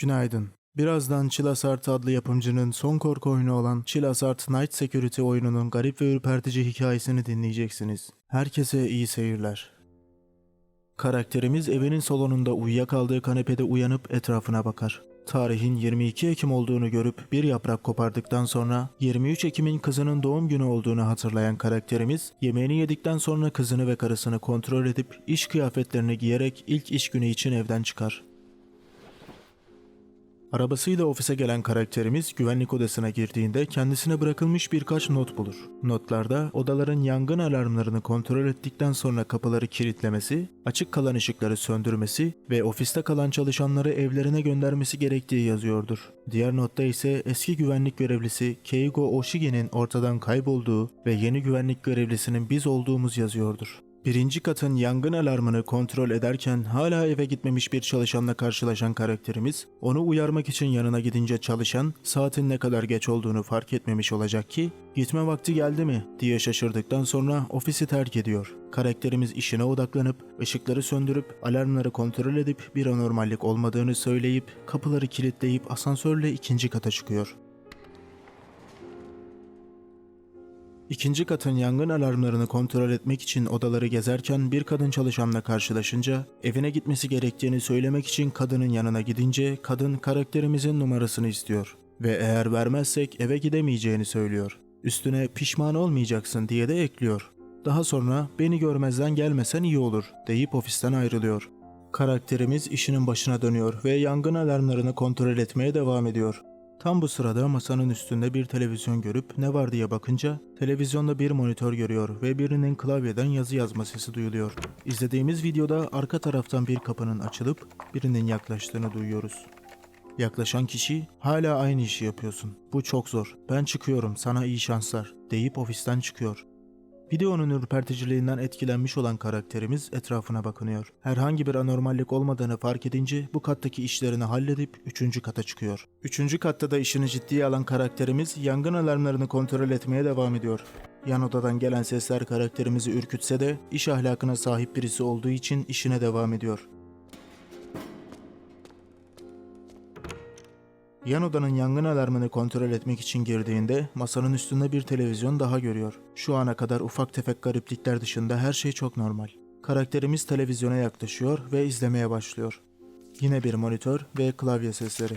Günaydın. Birazdan Chilasart adlı yapımcının son korku oyunu olan Chilasart Night Security oyununun garip ve ürpertici hikayesini dinleyeceksiniz. Herkese iyi seyirler. Karakterimiz evinin salonunda uyuyakaldığı kanepede uyanıp etrafına bakar. Tarihin 22 Ekim olduğunu görüp bir yaprak kopardıktan sonra 23 Ekim'in kızının doğum günü olduğunu hatırlayan karakterimiz yemeğini yedikten sonra kızını ve karısını kontrol edip iş kıyafetlerini giyerek ilk iş günü için evden çıkar. Arabasıyla ofise gelen karakterimiz güvenlik odasına girdiğinde kendisine bırakılmış birkaç not bulur. Notlarda odaların yangın alarmlarını kontrol ettikten sonra kapıları kilitlemesi, açık kalan ışıkları söndürmesi ve ofiste kalan çalışanları evlerine göndermesi gerektiği yazıyordur. Diğer notta ise eski güvenlik görevlisi Keigo Oshige'nin ortadan kaybolduğu ve yeni güvenlik görevlisinin biz olduğumuz yazıyordur. Birinci katın yangın alarmını kontrol ederken hala eve gitmemiş bir çalışanla karşılaşan karakterimiz, onu uyarmak için yanına gidince çalışan saatin ne kadar geç olduğunu fark etmemiş olacak ki, gitme vakti geldi mi diye şaşırdıktan sonra ofisi terk ediyor. Karakterimiz işine odaklanıp, ışıkları söndürüp, alarmları kontrol edip bir anormallik olmadığını söyleyip, kapıları kilitleyip asansörle ikinci kata çıkıyor. İkinci katın yangın alarmlarını kontrol etmek için odaları gezerken bir kadın çalışanla karşılaşınca evine gitmesi gerektiğini söylemek için kadının yanına gidince kadın karakterimizin numarasını istiyor ve eğer vermezsek eve gidemeyeceğini söylüyor. Üstüne pişman olmayacaksın diye de ekliyor. Daha sonra beni görmezden gelmesen iyi olur deyip ofisten ayrılıyor. Karakterimiz işinin başına dönüyor ve yangın alarmlarını kontrol etmeye devam ediyor. Tam bu sırada masanın üstünde bir televizyon görüp ne var diye bakınca televizyonda bir monitör görüyor ve birinin klavyeden yazı yazma sesi duyuluyor. İzlediğimiz videoda arka taraftan bir kapının açılıp birinin yaklaştığını duyuyoruz. Yaklaşan kişi hala aynı işi yapıyorsun. Bu çok zor. Ben çıkıyorum sana iyi şanslar deyip ofisten çıkıyor. Videonun ürperticiliğinden etkilenmiş olan karakterimiz etrafına bakınıyor. Herhangi bir anormallik olmadığını fark edince bu kattaki işlerini halledip 3. kata çıkıyor. 3. katta da işini ciddiye alan karakterimiz yangın alarmlarını kontrol etmeye devam ediyor. Yan odadan gelen sesler karakterimizi ürkütse de iş ahlakına sahip birisi olduğu için işine devam ediyor. Yan odanın yangın alarmını kontrol etmek için girdiğinde masanın üstünde bir televizyon daha görüyor. Şu ana kadar ufak tefek gariplikler dışında her şey çok normal. Karakterimiz televizyona yaklaşıyor ve izlemeye başlıyor. Yine bir monitör ve klavye sesleri.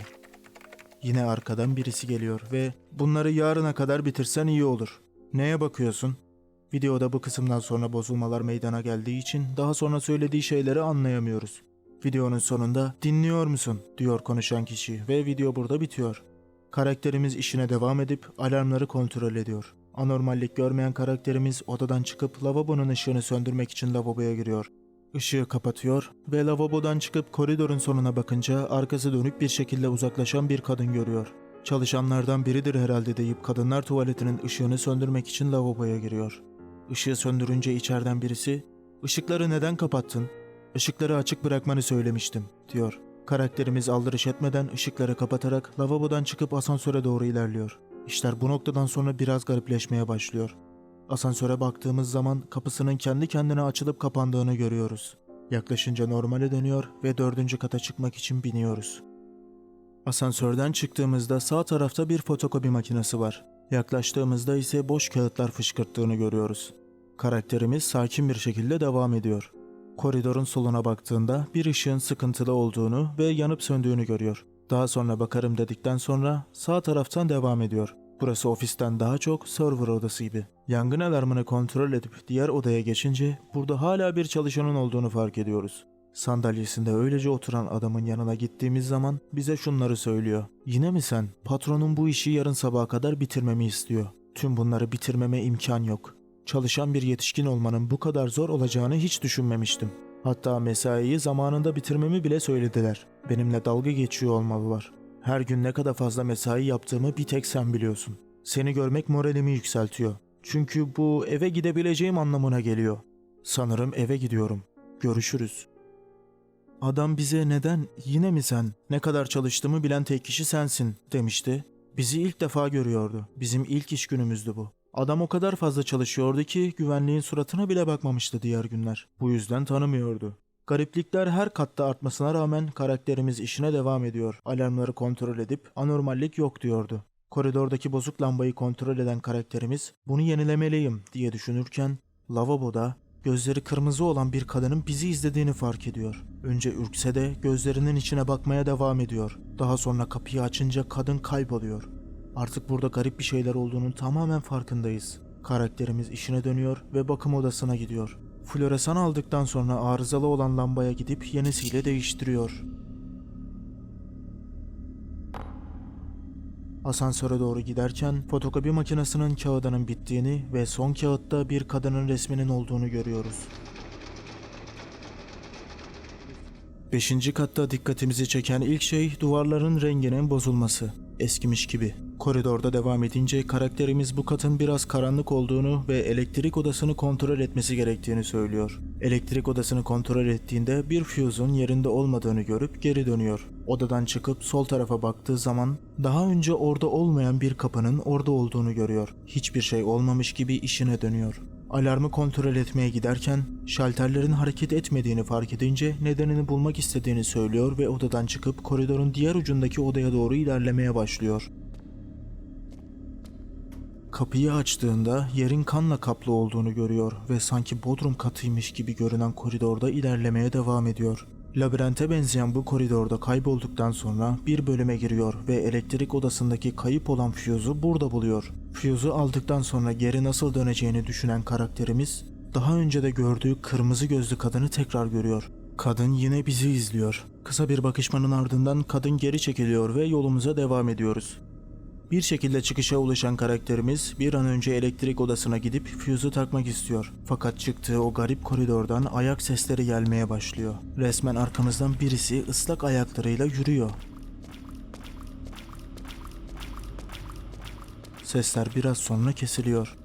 Yine arkadan birisi geliyor ve bunları yarına kadar bitirsen iyi olur. Neye bakıyorsun? Videoda bu kısımdan sonra bozulmalar meydana geldiği için daha sonra söylediği şeyleri anlayamıyoruz. Videonun sonunda dinliyor musun diyor konuşan kişi ve video burada bitiyor. Karakterimiz işine devam edip alarmları kontrol ediyor. Anormallik görmeyen karakterimiz odadan çıkıp lavabonun ışığını söndürmek için lavaboya giriyor. Işığı kapatıyor ve lavabodan çıkıp koridorun sonuna bakınca arkası dönük bir şekilde uzaklaşan bir kadın görüyor. Çalışanlardan biridir herhalde deyip kadınlar tuvaletinin ışığını söndürmek için lavaboya giriyor. Işığı söndürünce içeriden birisi "Işıkları neden kapattın?" Işıkları açık bırakmanı söylemiştim, diyor. Karakterimiz aldırış etmeden ışıkları kapatarak lavabodan çıkıp asansöre doğru ilerliyor. İşler bu noktadan sonra biraz garipleşmeye başlıyor. Asansöre baktığımız zaman kapısının kendi kendine açılıp kapandığını görüyoruz. Yaklaşınca normale dönüyor ve dördüncü kata çıkmak için biniyoruz. Asansörden çıktığımızda sağ tarafta bir fotokopi makinesi var. Yaklaştığımızda ise boş kağıtlar fışkırttığını görüyoruz. Karakterimiz sakin bir şekilde devam ediyor. Koridorun soluna baktığında bir ışığın sıkıntılı olduğunu ve yanıp söndüğünü görüyor. Daha sonra bakarım dedikten sonra sağ taraftan devam ediyor. Burası ofisten daha çok server odasıydı. Yangın alarmını kontrol edip diğer odaya geçince burada hala bir çalışanın olduğunu fark ediyoruz. Sandalyesinde öylece oturan adamın yanına gittiğimiz zaman bize şunları söylüyor. Yine mi sen? Patronun bu işi yarın sabaha kadar bitirmemi istiyor. Tüm bunları bitirmeme imkan yok. Çalışan bir yetişkin olmanın bu kadar zor olacağını hiç düşünmemiştim. Hatta mesaiyi zamanında bitirmemi bile söylediler. Benimle dalga geçiyor olmalılar. Her gün ne kadar fazla mesai yaptığımı bir tek sen biliyorsun. Seni görmek moralimi yükseltiyor. Çünkü bu eve gidebileceğim anlamına geliyor. Sanırım eve gidiyorum. Görüşürüz. Adam bize neden yine mi sen ne kadar çalıştığımı bilen tek kişi sensin demişti. Bizi ilk defa görüyordu. Bizim ilk iş günümüzdü bu. Adam o kadar fazla çalışıyordu ki güvenliğin suratına bile bakmamıştı diğer günler. Bu yüzden tanımıyordu. Gariplikler her katta artmasına rağmen karakterimiz işine devam ediyor. Alarmları kontrol edip anormallik yok diyordu. Koridordaki bozuk lambayı kontrol eden karakterimiz bunu yenilemeliyim diye düşünürken lavaboda gözleri kırmızı olan bir kadının bizi izlediğini fark ediyor. Önce ürkse de gözlerinin içine bakmaya devam ediyor. Daha sonra kapıyı açınca kadın kayboluyor. Artık burada garip bir şeyler olduğunun tamamen farkındayız. Karakterimiz işine dönüyor ve bakım odasına gidiyor. Floresan aldıktan sonra arızalı olan lambaya gidip yenisiyle değiştiriyor. Asansöre doğru giderken fotokopi makinesinin kağıdının bittiğini ve son kağıtta bir kadının resminin olduğunu görüyoruz. Beşinci katta dikkatimizi çeken ilk şey duvarların renginin bozulması. Eskimiş gibi. Koridorda devam edince karakterimiz bu katın biraz karanlık olduğunu ve elektrik odasını kontrol etmesi gerektiğini söylüyor. Elektrik odasını kontrol ettiğinde bir fuse'un yerinde olmadığını görüp geri dönüyor. Odadan çıkıp sol tarafa baktığı zaman daha önce orada olmayan bir kapının orada olduğunu görüyor. Hiçbir şey olmamış gibi işine dönüyor. Alarmı kontrol etmeye giderken şalterlerin hareket etmediğini fark edince nedenini bulmak istediğini söylüyor ve odadan çıkıp koridorun diğer ucundaki odaya doğru ilerlemeye başlıyor. Kapıyı açtığında yerin kanla kaplı olduğunu görüyor ve sanki bodrum katıymış gibi görünen koridorda ilerlemeye devam ediyor. Labirente benzeyen bu koridorda kaybolduktan sonra bir bölüme giriyor ve elektrik odasındaki kayıp olan Fuse'u burada buluyor. Fuse'u aldıktan sonra geri nasıl döneceğini düşünen karakterimiz daha önce de gördüğü kırmızı gözlü kadını tekrar görüyor. Kadın yine bizi izliyor. Kısa bir bakışmanın ardından kadın geri çekiliyor ve yolumuza devam ediyoruz. Bir şekilde çıkışa ulaşan karakterimiz bir an önce elektrik odasına gidip füzü takmak istiyor. Fakat çıktığı o garip koridordan ayak sesleri gelmeye başlıyor. Resmen arkamızdan birisi ıslak ayaklarıyla yürüyor. Sesler biraz sonra kesiliyor.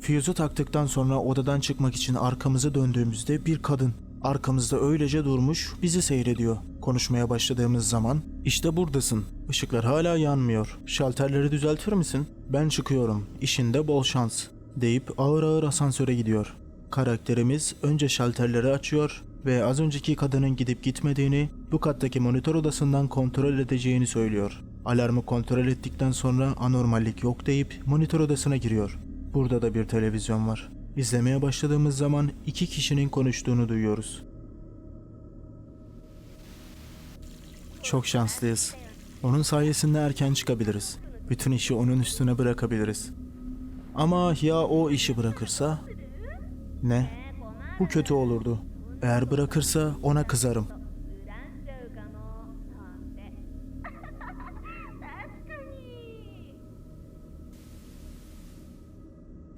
Füzü taktıktan sonra odadan çıkmak için arkamızı döndüğümüzde bir kadın arkamızda öylece durmuş bizi seyrediyor. Konuşmaya başladığımız zaman işte buradasın. Işıklar hala yanmıyor. Şalterleri düzeltir misin? Ben çıkıyorum. İşinde bol şans deyip ağır ağır asansöre gidiyor. Karakterimiz önce şalterleri açıyor ve az önceki kadının gidip gitmediğini bu kattaki monitör odasından kontrol edeceğini söylüyor. Alarmı kontrol ettikten sonra anormallik yok deyip monitör odasına giriyor. Burada da bir televizyon var. İzlemeye başladığımız zaman iki kişinin konuştuğunu duyuyoruz. Çok şanslıyız. Onun sayesinde erken çıkabiliriz. Bütün işi onun üstüne bırakabiliriz. Ama ya o işi bırakırsa? Ne? Bu kötü olurdu. Eğer bırakırsa ona kızarım.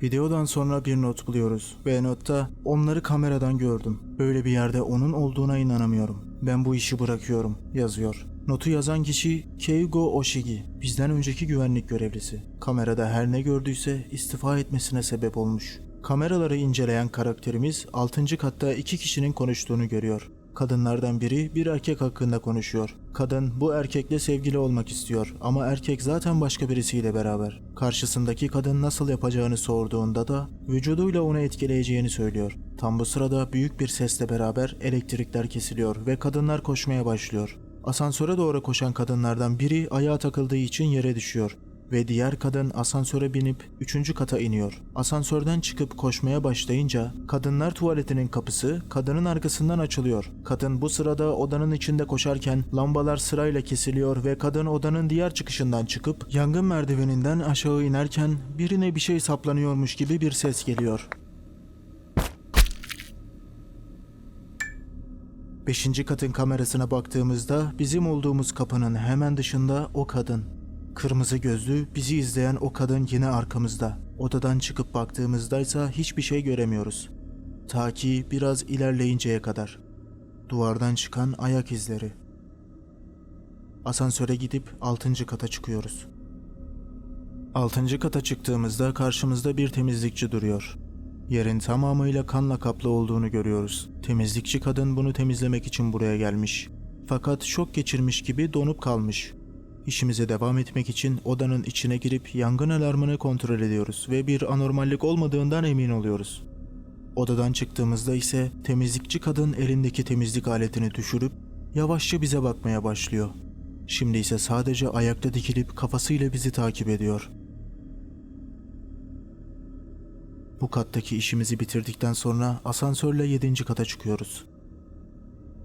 Videodan sonra bir not buluyoruz ve notta onları kameradan gördüm. Böyle bir yerde onun olduğuna inanamıyorum. Ben bu işi bırakıyorum yazıyor. Notu yazan kişi Keigo Oshigi, bizden önceki güvenlik görevlisi. Kamerada her ne gördüyse istifa etmesine sebep olmuş. Kameraları inceleyen karakterimiz 6. katta iki kişinin konuştuğunu görüyor. Kadınlardan biri bir erkek hakkında konuşuyor. Kadın bu erkekle sevgili olmak istiyor ama erkek zaten başka birisiyle beraber. Karşısındaki kadın nasıl yapacağını sorduğunda da vücuduyla onu etkileyeceğini söylüyor. Tam bu sırada büyük bir sesle beraber elektrikler kesiliyor ve kadınlar koşmaya başlıyor. Asansöre doğru koşan kadınlardan biri ayağa takıldığı için yere düşüyor ve diğer kadın asansöre binip 3. kata iniyor. Asansörden çıkıp koşmaya başlayınca kadınlar tuvaletinin kapısı kadının arkasından açılıyor. Kadın bu sırada odanın içinde koşarken lambalar sırayla kesiliyor ve kadın odanın diğer çıkışından çıkıp yangın merdiveninden aşağı inerken birine bir şey saplanıyormuş gibi bir ses geliyor. Beşinci katın kamerasına baktığımızda bizim olduğumuz kapının hemen dışında o kadın. Kırmızı gözlü bizi izleyen o kadın yine arkamızda. Odadan çıkıp baktığımızda ise hiçbir şey göremiyoruz. Ta ki biraz ilerleyinceye kadar. Duvardan çıkan ayak izleri. Asansöre gidip 6. kata çıkıyoruz. 6. kata çıktığımızda karşımızda bir temizlikçi duruyor. Yerin tamamıyla kanla kaplı olduğunu görüyoruz. Temizlikçi kadın bunu temizlemek için buraya gelmiş. Fakat şok geçirmiş gibi donup kalmış. İşimize devam etmek için odanın içine girip yangın alarmını kontrol ediyoruz ve bir anormallik olmadığından emin oluyoruz. Odadan çıktığımızda ise temizlikçi kadın elindeki temizlik aletini düşürüp yavaşça bize bakmaya başlıyor. Şimdi ise sadece ayakta dikilip kafasıyla bizi takip ediyor. Bu kattaki işimizi bitirdikten sonra asansörle 7. kata çıkıyoruz.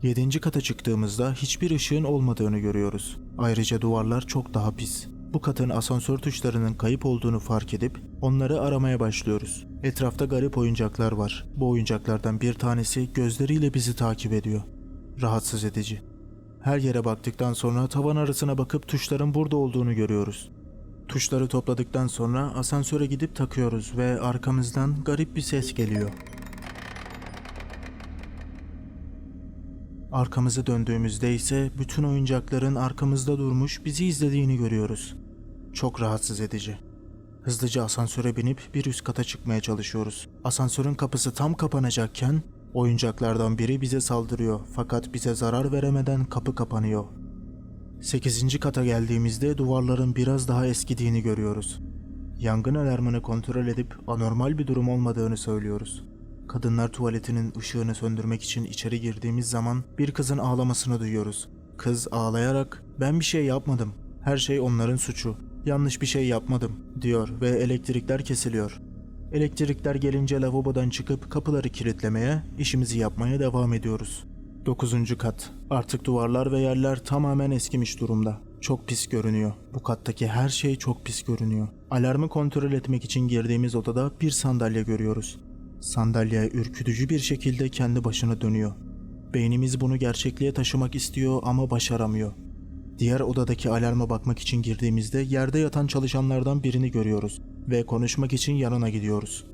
7. kata çıktığımızda hiçbir ışığın olmadığını görüyoruz. Ayrıca duvarlar çok daha pis. Bu katın asansör tuşlarının kayıp olduğunu fark edip onları aramaya başlıyoruz. Etrafta garip oyuncaklar var. Bu oyuncaklardan bir tanesi gözleriyle bizi takip ediyor. Rahatsız edici. Her yere baktıktan sonra tavan arasına bakıp tuşların burada olduğunu görüyoruz. Tuşları topladıktan sonra asansöre gidip takıyoruz ve arkamızdan garip bir ses geliyor. Arkamızı döndüğümüzde ise bütün oyuncakların arkamızda durmuş bizi izlediğini görüyoruz. Çok rahatsız edici. Hızlıca asansöre binip bir üst kata çıkmaya çalışıyoruz. Asansörün kapısı tam kapanacakken oyuncaklardan biri bize saldırıyor fakat bize zarar veremeden kapı kapanıyor. 8. kata geldiğimizde duvarların biraz daha eskidiğini görüyoruz. Yangın alarmını kontrol edip anormal bir durum olmadığını söylüyoruz. Kadınlar tuvaletinin ışığını söndürmek için içeri girdiğimiz zaman bir kızın ağlamasını duyuyoruz. Kız ağlayarak "Ben bir şey yapmadım. Her şey onların suçu. Yanlış bir şey yapmadım." diyor ve elektrikler kesiliyor. Elektrikler gelince lavabodan çıkıp kapıları kilitlemeye, işimizi yapmaya devam ediyoruz. 9. kat. Artık duvarlar ve yerler tamamen eskimiş durumda. Çok pis görünüyor. Bu kattaki her şey çok pis görünüyor. Alarmı kontrol etmek için girdiğimiz odada bir sandalye görüyoruz. Sandalye ürkütücü bir şekilde kendi başına dönüyor. Beynimiz bunu gerçekliğe taşımak istiyor ama başaramıyor. Diğer odadaki alarma bakmak için girdiğimizde yerde yatan çalışanlardan birini görüyoruz ve konuşmak için yanına gidiyoruz.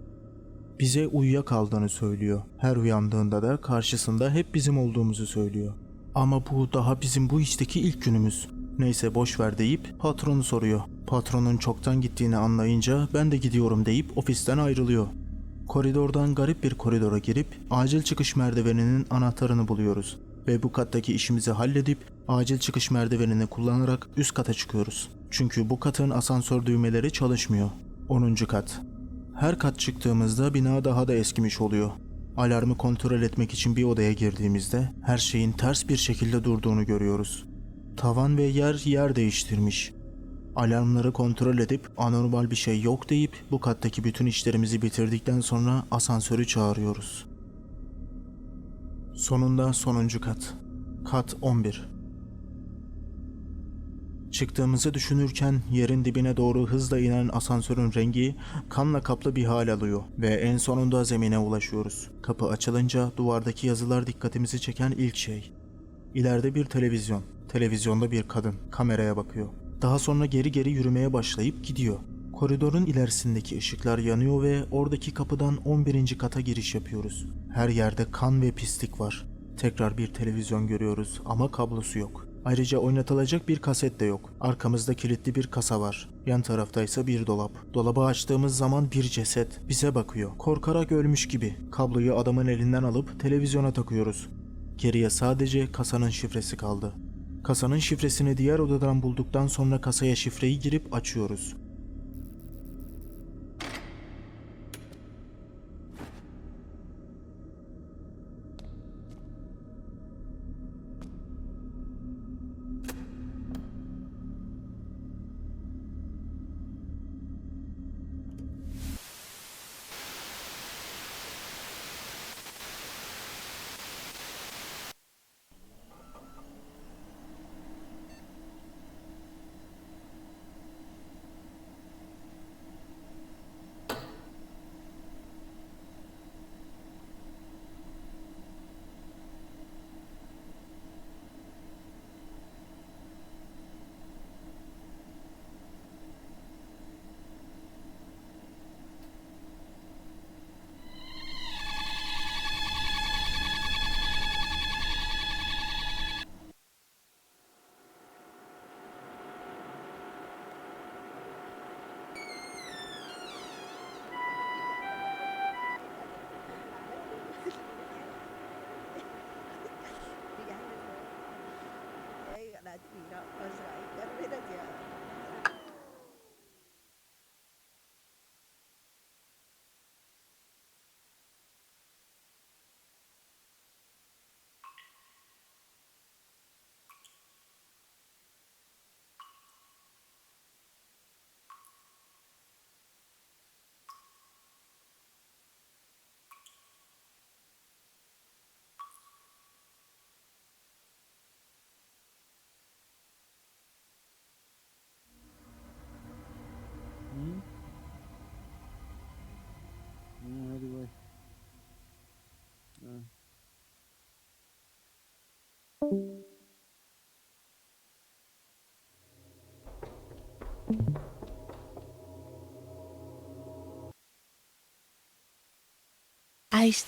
Bize uyuyakaldığını söylüyor. Her uyandığında da karşısında hep bizim olduğumuzu söylüyor. Ama bu daha bizim bu işteki ilk günümüz. Neyse boş ver deyip patronu soruyor. Patronun çoktan gittiğini anlayınca ben de gidiyorum deyip ofisten ayrılıyor. Koridordan garip bir koridora girip acil çıkış merdiveninin anahtarını buluyoruz ve bu kattaki işimizi halledip acil çıkış merdivenini kullanarak üst kata çıkıyoruz. Çünkü bu katın asansör düğmeleri çalışmıyor. 10. kat. Her kat çıktığımızda bina daha da eskimiş oluyor. Alarmı kontrol etmek için bir odaya girdiğimizde her şeyin ters bir şekilde durduğunu görüyoruz. Tavan ve yer yer değiştirmiş. Alarmları kontrol edip anormal bir şey yok deyip bu kattaki bütün işlerimizi bitirdikten sonra asansörü çağırıyoruz. Sonunda sonuncu kat. Kat 11. Çıktığımızı düşünürken yerin dibine doğru hızla inen asansörün rengi kanla kaplı bir hal alıyor ve en sonunda zemine ulaşıyoruz. Kapı açılınca duvardaki yazılar dikkatimizi çeken ilk şey. İleride bir televizyon. Televizyonda bir kadın kameraya bakıyor. Daha sonra geri geri yürümeye başlayıp gidiyor. Koridorun ilerisindeki ışıklar yanıyor ve oradaki kapıdan 11. kata giriş yapıyoruz. Her yerde kan ve pislik var. Tekrar bir televizyon görüyoruz ama kablosu yok. Ayrıca oynatılacak bir kaset de yok. Arkamızda kilitli bir kasa var. Yan tarafta ise bir dolap. Dolabı açtığımız zaman bir ceset bize bakıyor. Korkarak ölmüş gibi. Kabloyu adamın elinden alıp televizyona takıyoruz. Geriye sadece kasanın şifresi kaldı. Kasanın şifresini diğer odadan bulduktan sonra kasaya şifreyi girip açıyoruz. Iced.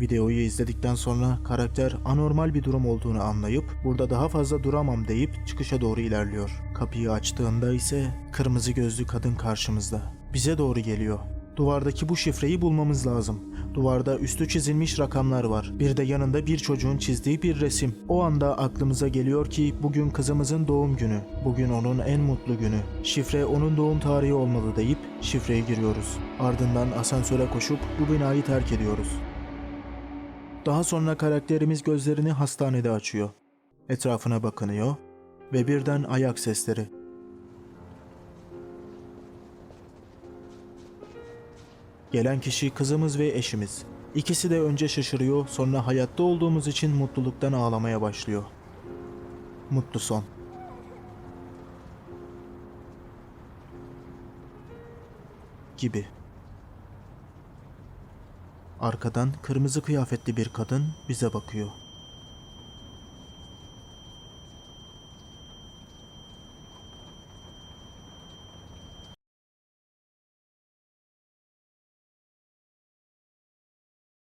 Videoyu izledikten sonra karakter anormal bir durum olduğunu anlayıp burada daha fazla duramam deyip çıkışa doğru ilerliyor. Kapıyı açtığında ise kırmızı gözlü kadın karşımızda. Bize doğru geliyor. Duvardaki bu şifreyi bulmamız lazım. Duvarda üstü çizilmiş rakamlar var. Bir de yanında bir çocuğun çizdiği bir resim. O anda aklımıza geliyor ki bugün kızımızın doğum günü. Bugün onun en mutlu günü. Şifre onun doğum tarihi olmalı deyip şifreye giriyoruz. Ardından asansöre koşup bu binayı terk ediyoruz. Daha sonra karakterimiz gözlerini hastanede açıyor. Etrafına bakınıyor ve birden ayak sesleri. Gelen kişi kızımız ve eşimiz. İkisi de önce şaşırıyor, sonra hayatta olduğumuz için mutluluktan ağlamaya başlıyor. Mutlu son. Gibi. Arkadan kırmızı kıyafetli bir kadın bize bakıyor.